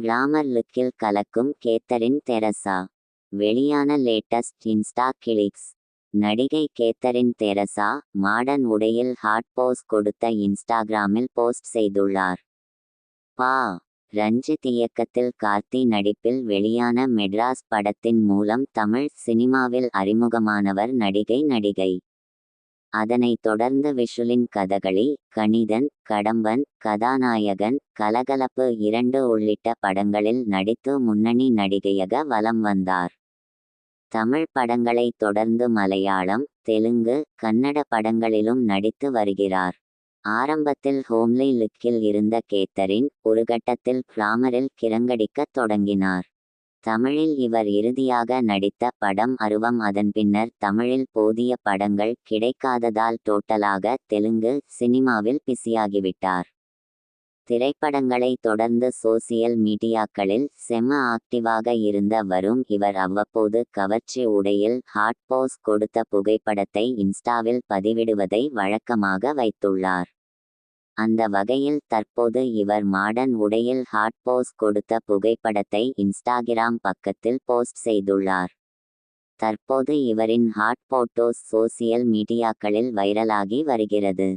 Glamour லுக்கில் கலக்கும் கேத்தரின் தெரசா. வெளியான லேட்டஸ்ட் இன்ஸ்டா கிளிக்ஸ். நடிகை கேத்தரின் தெரசா மாடர்ன் உடையில் ஹாட் போஸ் கொடுத்த இன்ஸ்டாகிராமில் போஸ்ட் செய்துள்ளார். பா. ரஞ்சித் இயக்கத்தில் கார்த்தி நடிப்பில் வெளியான மெட்ராஸ் படத்தின் மூலம் தமிழ் சினிமாவில் அறிமுகமானவர் நடிகை நடிகை. அதனைத் தொடர்ந்து விஷுலின் கதகளி கணிதன் கடம்பன் கதாநாயகன் கலகலப்பு இரண்டு உள்ளிட்ட படங்களில் நடித்து முன்னணி நடிகையாக வலம் வந்தார். தமிழ் படங்களை தொடர்ந்து மலையாளம் தெலுங்கு கன்னட படங்களிலும் நடித்து வருகிறார். ஆரம்பத்தில் ஹோம்லி லுக்கில் இருந்த கேத்தரின் ஒரு கட்டத்தில் பிளாமரில் கிரங்கடிக்கத் தொடங்கினார். தமிழில் இவர் இறுதியாக நடித்த படம் அருவம். அதன் பின்னர் தமிழில் போதிய படங்கள் கிடைக்காததால் டோட்டலாக தெலுங்கு சினிமாவில் பிஸியாகிவிட்டார். திரைப்படங்களை தொடர்ந்து சோசியல் மீடியாக்களில் செம ஆக்டிவாக இருந்த வரும் இவர் அவ்வப்போது கவர்ச்சி உடையில் ஹாட் போஸ் கொடுத்த புகைப்படத்தை இன்ஸ்டாவில் பதிவிடுவதை வழக்கமாக வைத்துள்ளார். அந்த வகையில் தற்போது இவர் மாடர்ன் உடையில் ஹாட் போஸ் கொடுத்த புகைப்படத்தை இன்ஸ்டாகிராம் பக்கத்தில் போஸ்ட் செய்துள்ளார். தற்போது இவரின் ஹாட் போட்டோஸ் சோசியல் மீடியாக்களில் வைரலாகி வருகிறது.